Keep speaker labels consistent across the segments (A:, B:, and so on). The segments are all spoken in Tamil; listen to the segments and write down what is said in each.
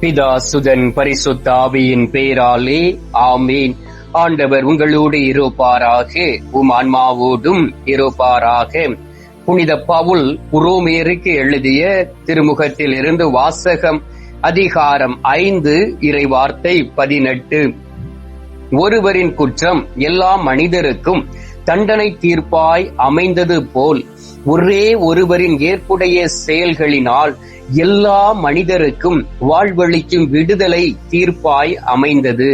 A: பிதா சுதன் பரிசுத்த ஆவியின் பேராலே ஆமீன். ஆண்டவர் உங்களோடு இருப்பாராக உம் ஆன்மாவோடும் இருப்பாராக. புனித பவுல் உரோமேருக்கு எழுதிய திருமுகத்தில் இருந்து வாசகம் அதிகாரம் ஐந்து இறைவார்த்தை பதினெட்டு. ஒருவரின் குற்றம் எல்லா மனிதருக்கும் தண்டனை தீர்ப்பாய் அமைந்தது போல் ஒரே ஒருவரின் ஏற்புடைய செயல்களினால் எல்லா மனிதருக்கும் வாழ்வளிக்கும் விடுதலை தீர்ப்பாய் அமைந்தது.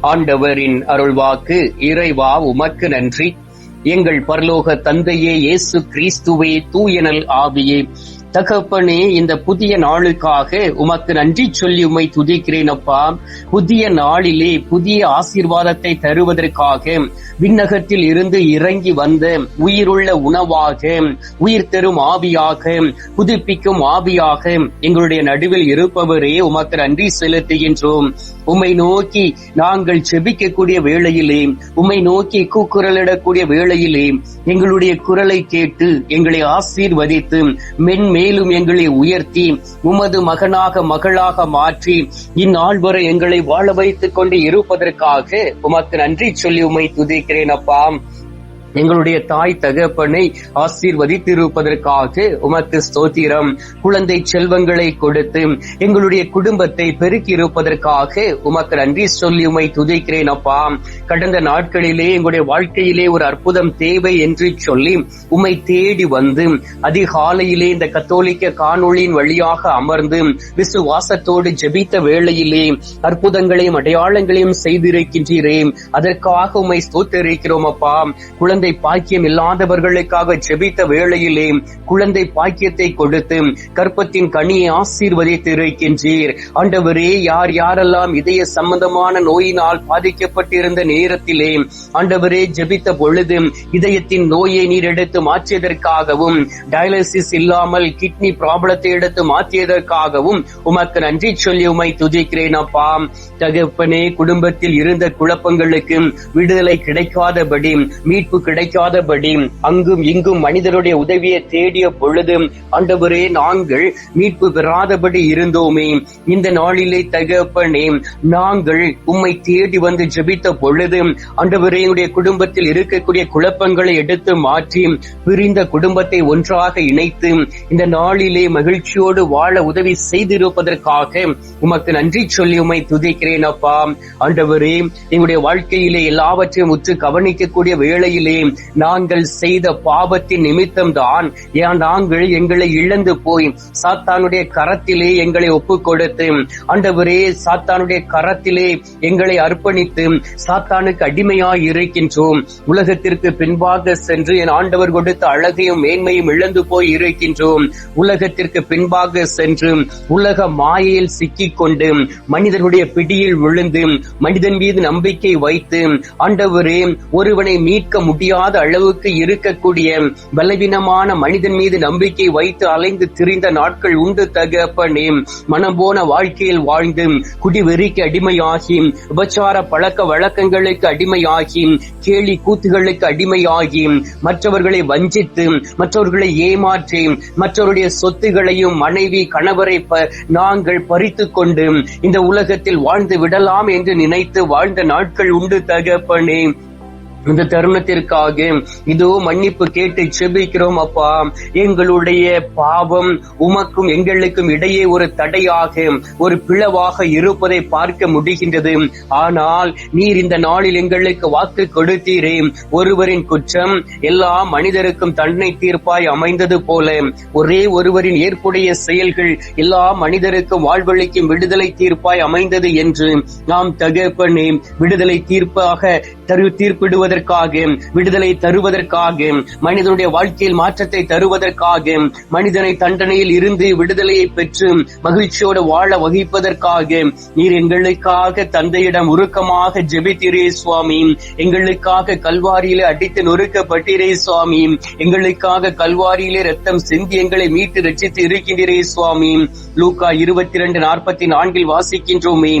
A: ஆண்டவரின் அருள்வாக்கு இறைவா உமக்கு நன்றி. எங்கள் பரலோக தந்தையே இயேசு கிறிஸ்துவே தூயனல் ஆவியே. தகப்பனே இந்த புதிய நாளுக்காக உமக்கு நன்றி சொல்லி உம்மை துதிக்கிறேன் அப்பா. புதிய நாளிலே புதிய ஆசீர்வாதத்தை தருவதற்காக விண்ணகத்தில் இருந்து இறங்கி வந்த உயிருள்ள உணவாக உயிர் தரும் ஆவியாக புதுப்பிக்கும் ஆவியாக எங்களுடைய நடுவில் இருப்பவரே உமக்கு நன்றி செலுத்துகின்றோம். உம்மை நோக்கி நாங்கள் செபிக்கக்கூடிய வேளையிலே உம்மை நோக்கி கூக்குரலிடக்கூடிய வேளையிலே எங்களுடைய குரலை கேட்டு எங்களை ஆசீர்வதித்து மேலும் எங்களை உயர்த்தி உமது மகனாக மகளாக மாற்றி இந்நாள் வரை எங்களை வாழ வைத்துக் கொண்டு இருப்பதற்காக உமக்கு நன்றி சொல்லி உமை துதிக்கிறேன் அப்பா. எங்களுடைய தாய் தகப்பனை ஆசீர்வதித்திருப்பதற்காக உமக்கு ஸ்தோத்திரம். குழந்தை செல்வங்களை கொடுத்து எங்களுடைய குடும்பத்தை பெருக்கி இருப்பதற்காக உமக்கு நன்றி சொல்லி உமை துதிக்கிறேன் அப்பா. கடந்த நாட்களிலே எங்களுடைய வாழ்க்கையிலே ஒரு அற்புதம் தேவை என்று சொல்லி உம்மை தேடி வந்து அதிகாலையிலே இந்த கத்தோலிக்க காணொளியின் வழியாக அமர்ந்து விசுவாசத்தோடு ஜெபித்த வேளையிலே அற்புதங்களையும் அடையாளங்களையும் செய்திருக்கின்றீரே. அதற்காக உமை ஸ்தோத்தரிக்கிறோம் அப்பா. குழந்தை குழந்தை பாக்கியம் இல்லாதவர்களுக்காக ஜெபித்த வேளையிலே குழந்தை பாக்கியத்தை கொடுத்து கற்பத்தின் கனியை ஆசீர்வதித்து இருக்கின்றீர் ஆண்டவரே யார் யாரெல்லாம் இதய சம்பந்தமான நோயினால் பாதிக்கப்பட்டிருந்த நேரத்திலே ஆண்டவரே ஜெபித்த பொழுது இதயத்தின் நோயை நீர் எடுத்து மாற்றியதற்காகவும் டயாலிசிஸ் இல்லாமல் கிட்னி ப்ராப்ளத்தை எடுத்து மாற்றியதற்காகவும் உமக்கு நன்றி சொல்லி உமை துதிக்கிறேன் அப்பா. தகப்பனே குடும்பத்தில் இருந்த குழப்பங்களுக்கு விடுதலை கிடைக்காதபடி மீட்பு கிடைக்காதபடி அங்கும் இங்கும் மனிதருடைய உதவியை தேடிய பொழுது ஆண்டவரே நாங்கள் மீட்பு பெறாதபடி இருந்தோமே. இந்த நாளிலே தகப்பனே நாங்கள் உம்மை தேடி வந்து ஜெபித்த பொழுது ஆண்டவரே என்னுடைய குடும்பத்தில் இருக்கக்கூடிய குழப்பங்களை எடுத்து மாற்றி பிரிந்த குடும்பத்தை ஒன்றாக இணைத்து இந்த நாளிலே மகிழ்ச்சியோடு வாழ உதவி செய்திருப்பதற்காக உமக்கு நன்றி சொல்லி உமை துதிக்கிறேன் அப்பா. ஆண்டவரே எங்களுடைய வாழ்க்கையிலே எல்லாவற்றையும் உற்று கவனிக்கக்கூடிய வேளையிலே நாங்கள் செய்த பாவத்தின் நிமித்தம் தான் நாங்கள் எங்களை இழந்து போய் சாத்தானுடைய கரத்திலே எங்களை ஒப்பு கொடுத்து ஆண்டவரே சாத்தானுடைய கரத்திலே எங்களை அர்ப்பணித்து சாத்தானுக்கு அடிமையாய் இருக்கின்றோம். உலகத்திற்கு பின்பாக சென்று என் ஆண்டவர் கொடுத்த அழகையும் மேன்மையும் இழந்து போய் இருக்கின்றோம். உலகத்திற்கு பின்பாக சென்று உலக மாயையில் சிக்கிக் கொண்டு மனிதனுடைய பிடியில் விழுந்து மனிதன் மீது நம்பிக்கை வைத்து ஆண்டவரே ஒருவனை மீட்க முடியும் முடியாத அளவுக்கு இருக்கக்கூடிய பலவீனமான மனிதன் மீது நம்பிக்கை வைத்து அலைந்து திரிந்த நாட்கள் உண்டு தகப்பனே. மனம் போன வாழ்க்கையில் வாழ்ந்து குடிவெறிக்கு அடிமையாகி உபச்சார பழக்க வழக்கங்களுக்கு அடிமையாகி கேலி கூத்துகளுக்கு அடிமையாகி மற்றவர்களை வஞ்சித்து மற்றவர்களை ஏமாற்றி மற்றவருடைய சொத்துகளையும் மனைவி கணவரை நாங்கள் பறித்து கொண்டு இந்த உலகத்தில் வாழ்ந்து விடலாம் என்று நினைத்து வாழ்ந்த நாட்கள் உண்டு தகப்பனே. இந்த தருணத்திற்காக இதோ மன்னிப்பு கேட்டு செபிக்கிறோம் அப்பா. எங்களுடைய பாவம் உமக்கும் எங்களுக்கும் இடையே ஒரு தடையாக ஒரு பிளவாக இருப்பதை பார்க்க முடிகின்றது. ஆனால் நீர் இந்த நாளில் எங்களுக்கு வாக்கு கொடுத்தீரே. ஒருவரின் குற்றம் எல்லா மனிதருக்கும் தண்டனை தீர்ப்பாய் அமைந்தது போல. ஒரே ஒருவரின் ஏற்புடைய செயல்கள் எல்லா மனிதருக்கும் வாழ்வழிக்கும் விடுதலை தீர்ப்பாய் அமைந்தது என்று நாம் தகப்பனே விடுதலை தீர்ப்பாக தரு தீர்ப்பிடுவதற்காக விடுதலை தருவதற்காக மனிதனுடைய வாழ்க்கையில் மாற்றத்தை தருவதற்காக மனிதனை தண்டனையில் இருந்து விடுதலையை பெற்று மகிழ்ச்சியோடு வாழ வகிப்பதற்காக நீர் எங்களுக்காக தந்தையிடம் உருக்கமாக ஜெபித்திரே சுவாமி. எங்களுக்காக கல்வாரியிலே அடித்து நொறுக்கப்பட்டீரே சுவாமி. எங்களுக்காக கல்வாரியிலே ரத்தம் சிந்தி எங்களை மீட்டு ரட்சித்து இருக்கின்றே சுவாமி. லூக்கா இருபத்தி இரண்டு நாற்பத்தி நான்கில் வாசிக்கின்றோமே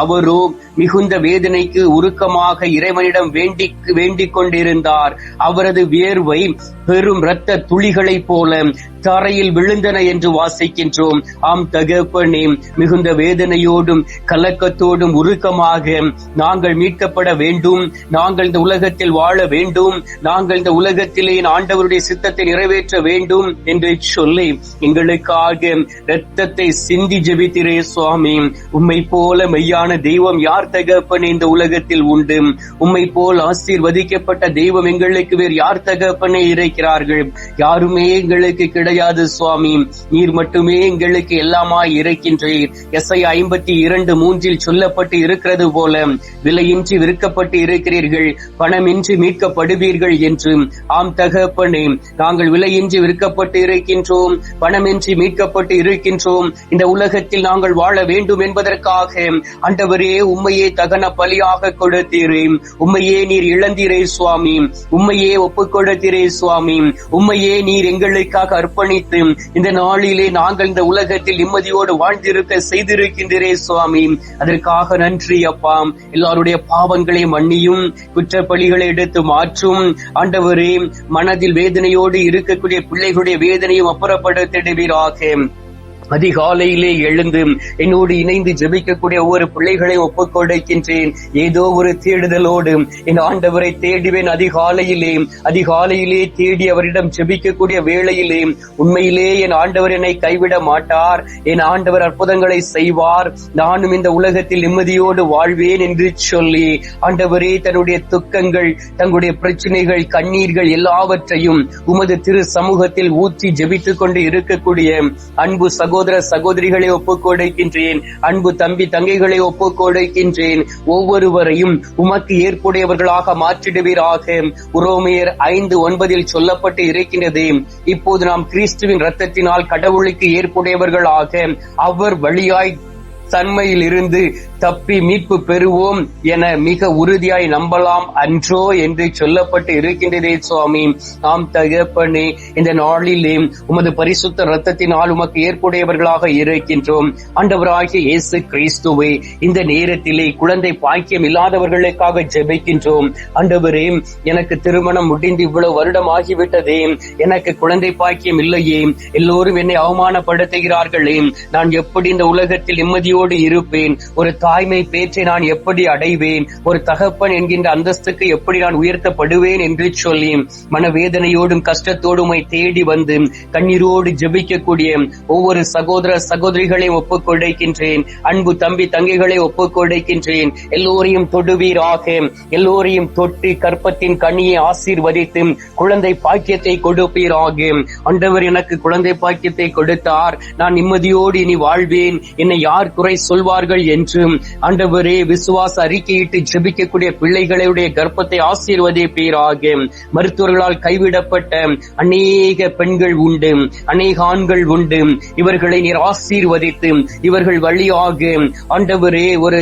A: அவரோ மிகுந்த வேதனைக்கு உருக்கமாக இறைவனிடம் வேண்டி வேண்டிக் கொண்டிருந்தார் அவரது வியர்வை பெரும் இரத்த துளிகளைப் போல தரையில் விழுந்தன என்று வாசிக்கின்றோம். ஆம் தகப்பனே மிகுந்த வேதனையோடும் கலக்கத்தோடும் உருக்கமாக நாங்கள் மீட்கப்பட வேண்டும். நாங்கள் இந்த உலகத்தில் வாழ வேண்டும். நாங்கள் இந்த உலகத்திலே ஆண்டவருடைய சித்தத்தை நிறைவேற்ற வேண்டும் என்று சொல்லி எங்களுக்காக இரத்தத்தை சிந்தி ஜெபித்திரே சுவாமி. உம்மை போல மெய்யான தெய்வம் யார் தகப்பனே இந்த உலகத்தில் உண்டு. உம்மை போல் ஆசீர்வதிக்கப்பட்ட தெய்வம் எங்களுக்கு வேறு யார் தகப்பனே இருக்கிறார்கள்? யாருமே எங்களுக்கு கிடையாது சுவாமி. நீர் மட்டுமே எங்களுக்கு எல்லாமாய் இருக்கின்றீர். எஸ்ஐ ஐம்பத்தி இரண்டு மூன்றில் சொல்லப்பட்டு இருக்கிறது போல விலையின்றி விற்கப்பட்டு இருக்கிறீர்கள் பணமின்றி மீட்கப்படுவீர்கள் என்று. ஆம் தகப்பனே நாங்கள் விலையின்றி விற்கப்பட்டு இருக்கின்றோம் பணமின்றி மீட்கப்பட்டு இருக்கின்றோம். இந்த உலகத்தில் நாங்கள் வாழ வேண்டும் என்பதற்காக அண்டவரே உண்மை உம்மையே தகன பலியாக கொடுத்தீரே. உம்மையே நீர் இழந்தீரே சுவாமி. உம்மையே ஒப்புக் கொடுத்தீரே சுவாமி. உம்மையே நீர் எங்களுக்காக அர்ப்பணித்து இந்த நாளிலே நாங்கள் இந்த உலகத்தில் நிம்மதியோடு வாழ்ந்திருக்க செய்திருக்கின்றே சுவாமி. அதற்காக நன்றி அப்பா. எல்லாருடைய பாவங்களை மன்னியும் குற்றப்பலிகளை எடுத்து மாற்றும். ஆண்டவரே மனதில் வேதனையோடு இருக்கக்கூடிய பிள்ளைகளுடைய வேதனையும் அப்புறப்படுத்திடுவீராக. அதிகாலையிலே எழுந்து என்னோடு இணைந்து ஜெபிக்கக்கூடிய ஒவ்வொரு பிள்ளைகளை ஒப்புக் கொடுக்கின்றேன் ஏதோ ஒரு தேடுதலோடு என் ஆண்டவரை தேடுவேன். அதிகாலையிலே அதிகாலையிலே தேடி அவரிடம் ஜெபிக்கக்கூடிய வேளையிலே உண்மையிலே என் ஆண்டவர் என்னை கைவிட மாட்டார். என் ஆண்டவர் அற்புதங்களை செய்வார். நானும் இந்த உலகத்தில் நிம்மதியோடு வாழ்வேன் என்று சொல்லி ஆண்டவரே தன்னுடைய துக்கங்கள் தங்களுடைய பிரச்சனைகள் கண்ணீர்கள் எல்லாவற்றையும் உமது திரு சமூகத்தில் ஊற்றி ஜெபித்துக் கொண்டு இருக்கக்கூடிய அன்பு சகோதர சகோதரிகளை ஒப்புக்கொடுக்கின்றேன். அன்பு தம்பி தங்கைகளை ஒப்புக்கொடுக்கின்றேன். ஒவ்வொருவரையும் உமக்கு ஏற்புடையவர்களாக மாற்றிடுவீராக. உரோமையர் ஐந்து ஒன்பதில் சொல்லப்பட்டு இருக்கின்றது. இப்போது நாம் கிறிஸ்துவின் ரத்தத்தினால் கடவுளுக்கு ஏற்புடையவர்களாக. அவர் வழியாய் தன்மையில் இருந்து தப்பி மீட்பு பெறுவோம் என மிக உறுதியாய் நம்பலாம் அன்றோ என்று சொல்லப்பட்டு இருக்கின்றதே சுவாமி. நாம் தகப்பனே இந்த நாளிலே உமது பரிசுத்த ரத்தத்தினால் உமக்கு ஏற்புடையவர்களாக இருக்கின்றோம். ஆண்டவராகிய இயேசு கிறிஸ்துவை இந்த நேரத்திலே குழந்தை பாக்கியம் இல்லாதவர்களுக்காக ஜெபிக்கின்றோம். ஆண்டவரே எனக்கு திருமணம் முடிந்து இவ்வளவு வருடம் ஆகிவிட்டதே எனக்கு குழந்தை பாக்கியம் இல்லையே எல்லோரும் என்னை அவமானப்படுத்துகிறார்களே நான் எப்படி இந்த உலகத்தில் நிம்மதியோடு இருப்பேன்? ஒரு தாய்மை பேற்றை நான் எப்படி அடைவேன்? ஒரு தகப்பன் என்கின்ற அந்தஸ்துக்கு எப்படி நான் உயர்த்தப்படுவேன் என்று சொல்லி மனவேதனையோடும் கஷ்டத்தோடும் தேடி வந்து கண்ணீரோடு ஜெபிக்கக்கூடிய ஒவ்வொரு சகோதர சகோதரிகளை ஒப்புக் கொடுக்கின்றேன். அன்பு தம்பி தங்கைகளை ஒப்புக் கொடுக்கின்றேன். எல்லோரையும் தொடுவீராக. எல்லோரையும் தொட்டு கற்பத்தின் கண்ணியை ஆசீர்வதித்து குழந்தை பாக்கியத்தை கொடுப்பீராக. ஆண்டவர் எனக்கு குழந்தை பாக்கியத்தை கொடுத்தார். நான் நிம்மதியோடு இனி வாழ்வேன். என்னை யார் குறை சொல்வார்கள் என்றும் ஆண்டவரே விசுவாச அறிக்கையிட்டு ஜெபிக்கக்கூடிய பிள்ளைகளுடைய கர்ப்பத்தை ஆசீர்வதிப்பீராக மருத்துவர்களால் கைவிடப்பட்ட அநேக பெண்கள் உண்டு அநேக ஆண்கள் உண்டு. இவர்களை நீர் ஆசீர்வதித்து இவர்கள் வழியாக ஆண்டவரே ஒரு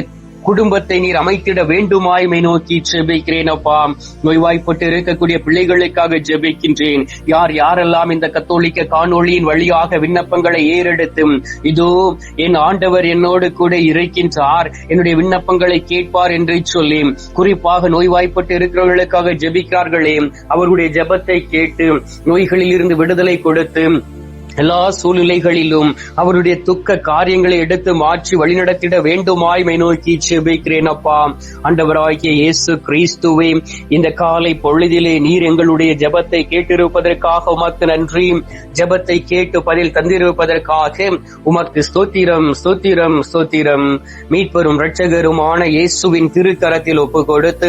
A: குடும்பத்தை நீர் அமைத்திட வேண்டுமாய்மை நோக்கி ஜெபிக்கிறேன் அப்பா. நோய்வாய்ப்பட்டு இருக்கக்கூடிய பிள்ளைகளுக்காக ஜெபிக்கின்றேன். யார் யாரெல்லாம் இந்த கத்தோலிக்க காணொளியின் வழியாக விண்ணப்பங்களை ஏறெடுத்து இதோ என் ஆண்டவர் என்னோடு கூட இருக்கின்றார். என்னுடைய விண்ணப்பங்களை கேட்பார் என்று சொல்லி குறிப்பாக நோய்வாய்ப்பட்டு இருக்கிறவர்களுக்காக ஜெபிக்கிறார்களே அவர்களுடைய ஜெபத்தை கேட்டு நோய்களில் இருந்து விடுதலை கொடுத்து எல்லா சூழ்நிலைகளிலும் அவருடைய துக்க காரியங்களை எடுத்து மாற்றி வழிநடத்திட வேண்டுமாய்மை நோக்கி செபிக்கிறேன் அப்பா. அண்டவராகிய இயேசு கிறிஸ்துவே இந்த காலை பொழுதிலே நீர் எங்களுடைய ஜெபத்தை கேட்டிருப்பதற்காக உமக்கு நன்றி. ஜெபத்தை கேட்டு பதில் தந்திருப்பதற்காக உமக்கு ஸ்தோத்திரம் ஸ்தோத்திரம் ஸ்தோத்திரம். மீட்பெரும் இரட்சகருமான இயேசுவின் திருக்கரத்தில் ஒப்பு கொடுத்து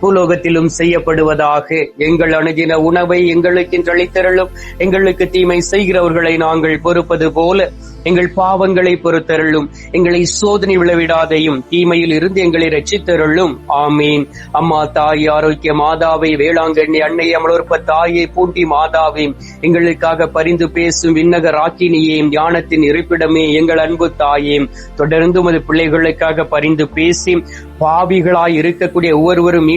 A: பூலோகத்திலும் செய்யப்படுவதாக. எங்கள் அணுகின உணவை எங்களுக்கு அளித்தருளும் எங்களுக்கு தீமை செய்கிறவர்களை நாங்கள் பொறுப்பது போல எங்கள் பாவங்களை பொறுத்தருளும். எங்களை சோதனை விளைவிடாதையும் தீமையில் இருந்து எங்களை ரட்சித்தருளும். ஆமீன். அம்மா தாய் ஆரோக்கிய மாதாவை வேளாங்கண்ணி அன்னை அமலோற்ப தாயை பூண்டி மாதாவையும் எங்களுக்காக பரிந்து பேசும் விண்ணக ராக்கினியே ஞானத்தின் இருப்பிடமே எங்கள் அன்பு தாயையும் தொடர்ந்து உமது பிள்ளைகளுக்காக பரிந்து பேசி பாவிகளாய் இருக்கக்கூடிய ஒவ்வொருவரும்